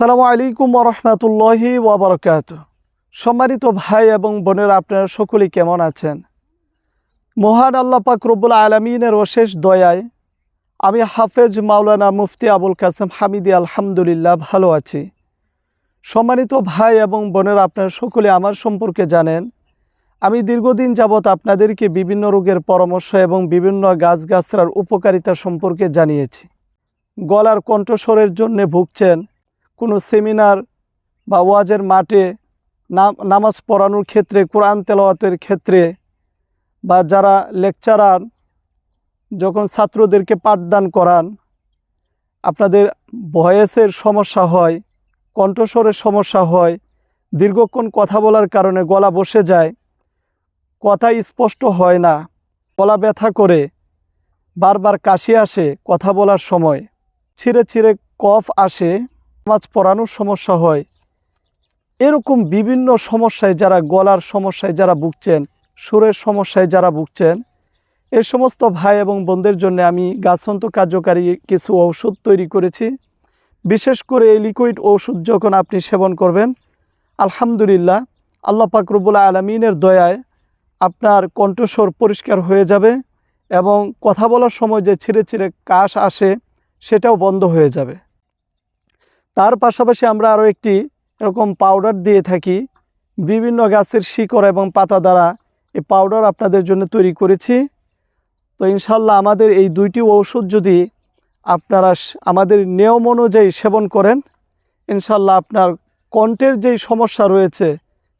আসসালামু আলাইকুম রহমতুল্লাহি ওবরকাত সম্মানিত ভাই এবং বোনেরা, আপনারা সকলেই কেমন আছেন? মহান আল্লাহ পাক রব্বুল আলমিনের অশেষ দয়ায় আমি হাফেজ মাওলানা মুফতি আবুল কাসেম হামিদি, আলহামদুলিল্লাহ, ভালো আছি। সম্মানিত ভাই এবং বোনেরা, আপনারা সকলে আমার সম্পর্কে জানেন, আমি দীর্ঘদিন যাবৎ আপনাদেরকে বিভিন্ন রোগের পরামর্শ এবং বিভিন্ন গাছগাছরার উপকারিতা সম্পর্কে জানিয়েছি। গলার কণ্ঠস্বরের জন্যে ভুগছেন কোনো সেমিনার বা ওয়াজের মাঠে নাম- নামাজ পড়ানোর ক্ষেত্রে, কোরআন তেলাওয়াতের ক্ষেত্রে বা যারা লেকচারার যখন ছাত্রদেরকে পাঠদান করান, আপনাদের ভয়েসের সমস্যা হয়, কণ্ঠস্বরের সমস্যা হয়, দীর্ঘক্ষণ কথা বলার কারণে গলা বসে যায়, কথা স্পষ্ট হয় না, গলা ব্যথা করে, বারবার কাশি আসে কথা বলার সময়, ছিঁড়ে ছিঁড়ে কফ আসে নামাজ পড়ানোর সমস্যা হয়। এরকম বিভিন্ন সমস্যায় যারা গলার সমস্যায় যারা ভুগছেন, সুরের সমস্যায় যারা ভুগছেন, এ সমস্ত ভাই এবং বোনদের জন্য আমি গাছন্ত কার্যকারী কিছু ঔষধ তৈরি করেছি। বিশেষ করে এই লিকুইড ওষুধ যখন আপনি সেবন করবেন, আলহামদুলিল্লাহ, আল্লাহ পাকরবুল্লা আলমিনের দয়ায় আপনার কণ্ঠস্বর পরিষ্কার হয়ে যাবে এবং কথা বলার সময় যে ছিঁড়ে ছিঁড়ে কাশ আসে, সেটাও বন্ধ হয়ে যাবে। তার পাশাপাশি আমরা আরও একটি এরকম পাউডার দিয়ে থাকি। বিভিন্ন গাছের শিকড় এবং পাতা দ্বারা এই পাউডার আপনাদের জন্য তৈরি করেছি। তো ইনশাল্লাহ আমাদের এই দুইটি ঔষধ যদি আপনারা আমাদের নিয়ম অনুযায়ী সেবন করেন ইনশাল্লাহ আপনার কণ্ঠের যেই সমস্যা রয়েছে,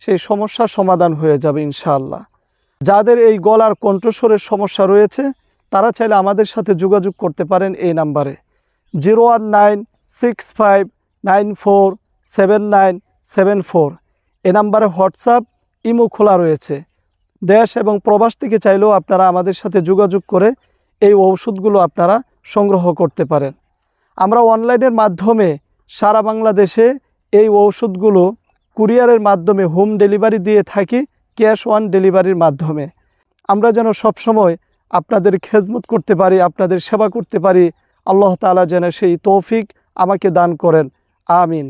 সেই সমস্যার সমাধান হয়ে যাবে ইনশাআল্লাহ। যাদের এই গলার কণ্ঠস্বরের সমস্যা রয়েছে, তারা চাইলে আমাদের সাথে যোগাযোগ করতে পারেন এই নাম্বারে। Zero one nine six five nine four, seven nine, seven four. এ নাম্বারে হোয়াটসঅ্যাপ, ইমো খোলা রয়েছে। দেশ এবং প্রবাস থেকে চাইলেও আপনারা আমাদের সাথে যোগাযোগ করে এই ঔষধগুলো আপনারা সংগ্রহ করতে পারেন। আমরা অনলাইনের মাধ্যমে সারা বাংলাদেশে এই ঔষধগুলো কুরিয়ারের মাধ্যমে হোম ডেলিভারি দিয়ে থাকি, ক্যাশ অন ডেলিভারির মাধ্যমে। আমরা যেন সবসময় আপনাদের খেজমত করতে পারি, আপনাদের সেবা করতে পারি, আল্লাহ তাআলা যেন সেই তৌফিক আমাকে দান করেন। আমিন